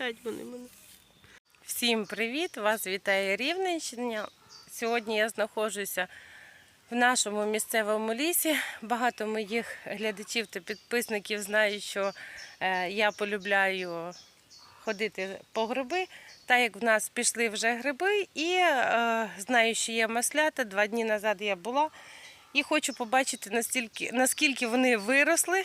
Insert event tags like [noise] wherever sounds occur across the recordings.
Геть вони мене. Всім привіт! Вас вітає Рівненщина. Сьогодні я знаходжуся в нашому місцевому лісі. Багато моїх глядачів та підписників знають, що е, я полюбляю ходити по гриби. Так як в нас пішли вже гриби, і е, знаю, що є маслята. Два дні назад я була і хочу побачити, настільки, наскільки вони виросли.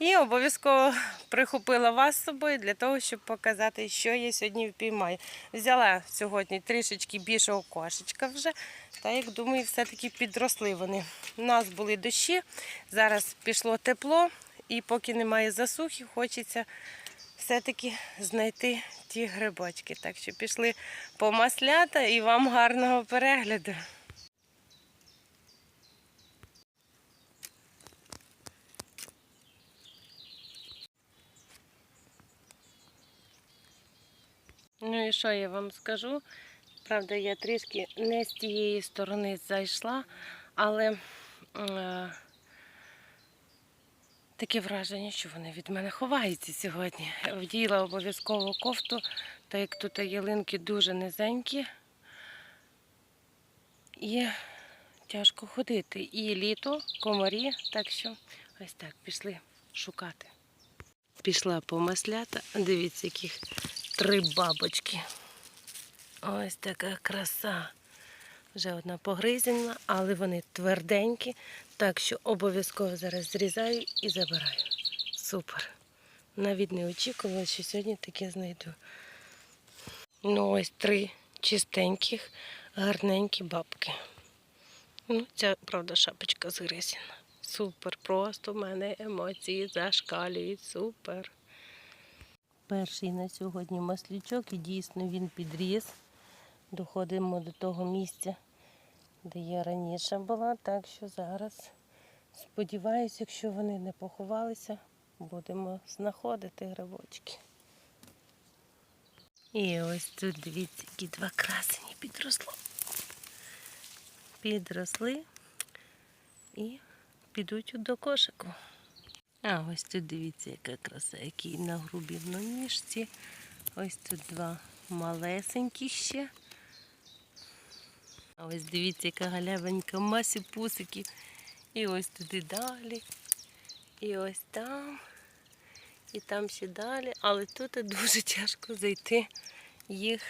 І обов'язково прихопила вас з собою для того, щоб показати, що я сьогодні впіймаю. Взяла сьогодні трішечки більшого кошечка вже. Та як думаю, все-таки підросли вони. У нас були дощі, зараз пішло тепло, і поки немає засухи, хочеться все-таки знайти ті грибочки. Так що пішли по маслята і вам гарного перегляду. Ну і що я вам скажу? Правда, я трішки не з тієї сторони зайшла, але е, таке враження, що вони від мене ховаються сьогодні. Вділа обов'язково кофту, так як тут ялинки дуже низенькі. І тяжко ходити. І літо, комарі, так що ось так пішли шукати. Пішла по маслята, дивіться, яких три бабочки. Ось така краса. Вже одна погризена, але вони тверденькі, так що обов'язково зараз зрізаю і забираю. Супер. Навіть не очікувала, що сьогодні таке знайду. Ну, ось три чистеньких, гарненькі бабки. Ну, ця, правда, шапочка згризена. Супер. Просто в мене емоції зашкалюють. Супер. Перший на сьогодні маслючок і дійсно він підріс. Доходимо до того місця, де я раніше була. Так що зараз сподіваюся, якщо вони не поховалися, будемо знаходити грибочки. І ось тут дивіться, які два красені підросло. Підросли і підуть до кошику. А ось тут дивіться, яка краса, який на грубій ніжці. Ось тут два малесенькі ще. А ось дивіться, яка галявенька, масі пусиків. І ось туди далі. І ось там. І там ще далі. Але тут дуже тяжко зайти їх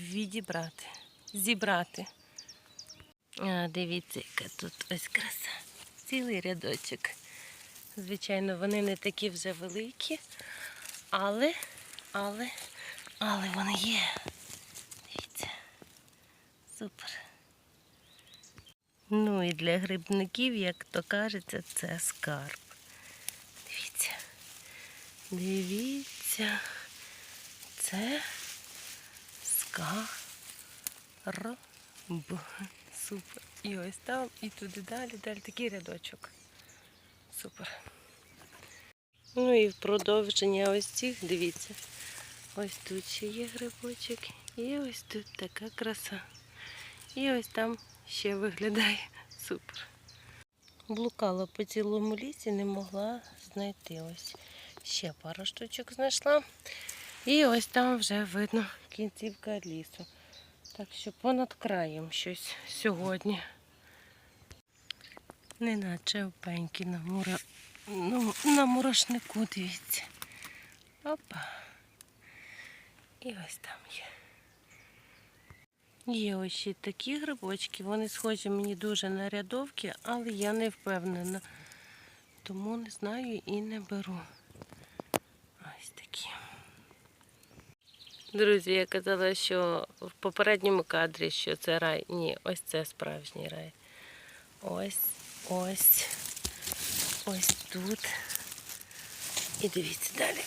відібрати, зібрати. А, дивіться, яка тут ось краса. Цілий рядочок. Звичайно, вони не такі вже великі, але, але, але вони є. Дивіться. Супер. Ну і для грибників, як то кажеться, це скарб. Дивіться. Дивіться. Це скарб. Супер. І ось там, і туди далі, далі такий рядочок. Супер. Ну і в продовження ось цих, дивіться. Ось тут ще є грибочок. І ось тут така краса. І ось там ще виглядає [laughs] супер. Блукала по цілому лісі, не могла знайти. Ось ще пару штучок знайшла. І ось там вже видно кінцівка лісу. Так що понад краєм щось сьогодні. Неначе опеньки на, мура... ну, на мурашнику, дивіться. Опа. І ось там є. Є ось такі грибочки, вони схожі мені дуже на рядовки, але я не впевнена. Тому не знаю і не беру. Ось такі. Друзі, я казала, що в попередньому кадрі, що це рай. Ні, ось це справжній рай. Ось, ось, ось тут. І дивіться далі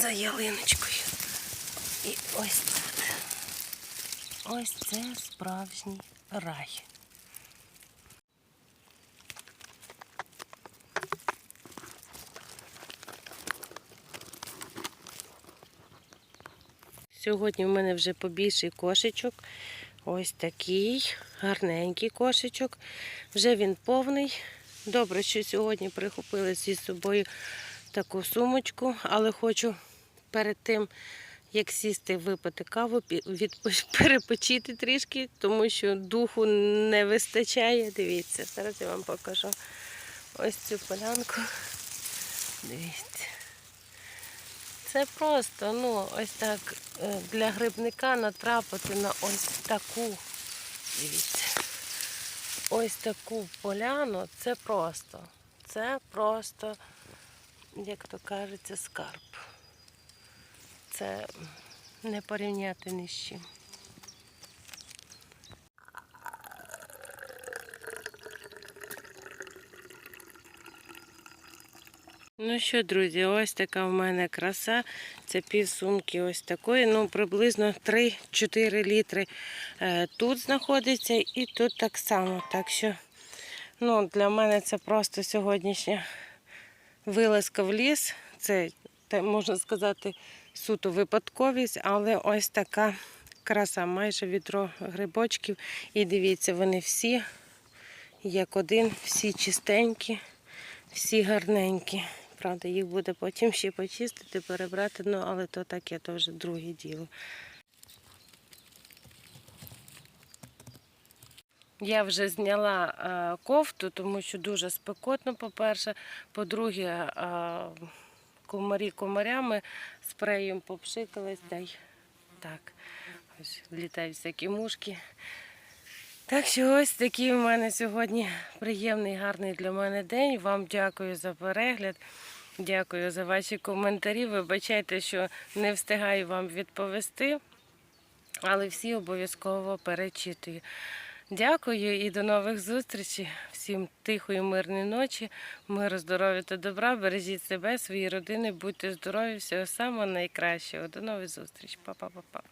за ялиночкою. І ось тут. Ось це справжній рай. Сьогодні в мене вже побільший кошечок. Ось такий гарненький кошечок. Вже він повний. Добре, що сьогодні прихопила зі собою таку сумочку, але хочу перед тим, як сісти, випити каву, [laughs] перепочити трішки, тому що духу не вистачає. Дивіться, зараз я вам покажу ось цю полянку. Дивіться. Це просто, ну, ось так е, для грибника натрапити на ось таку. Дивіться. Ось таку поляну. Це просто. Це просто, як то кажеться, скарб. Це не порівняти ні з чим. Ну що, друзі, ось така в мене краса. Це пів сумки ось такої. Ну, приблизно 3-4 літри е, тут знаходиться і тут так само. Так що ну, для мене це просто сьогоднішня вилазка в ліс. Це, можна сказати, суто випадковість, але ось така краса, майже відро грибочків. І дивіться, вони всі, як один, всі чистенькі, всі гарненькі. Правда, їх буде потім ще почистити, перебрати, ну але то таке, то вже друге діло. Я вже зняла е, кофту, тому що дуже спекотно, по-перше. По-друге, е, комарі комарями спреєм попшикались, та й так. Ось літають всякі мушки. Так що ось такий у мене сьогодні приємний, гарний для мене день. Вам дякую за перегляд. Дякую за ваші коментарі. Вибачайте, що не встигаю вам відповісти, але всі обов'язково перечитую. Дякую і до нових зустрічей. Всім тихої, мирної ночі, миру, здоров'я та добра. Бережіть себе, свої родини, будьте здорові, всього самого найкращого. До нових зустрічей. Па-па-па-па.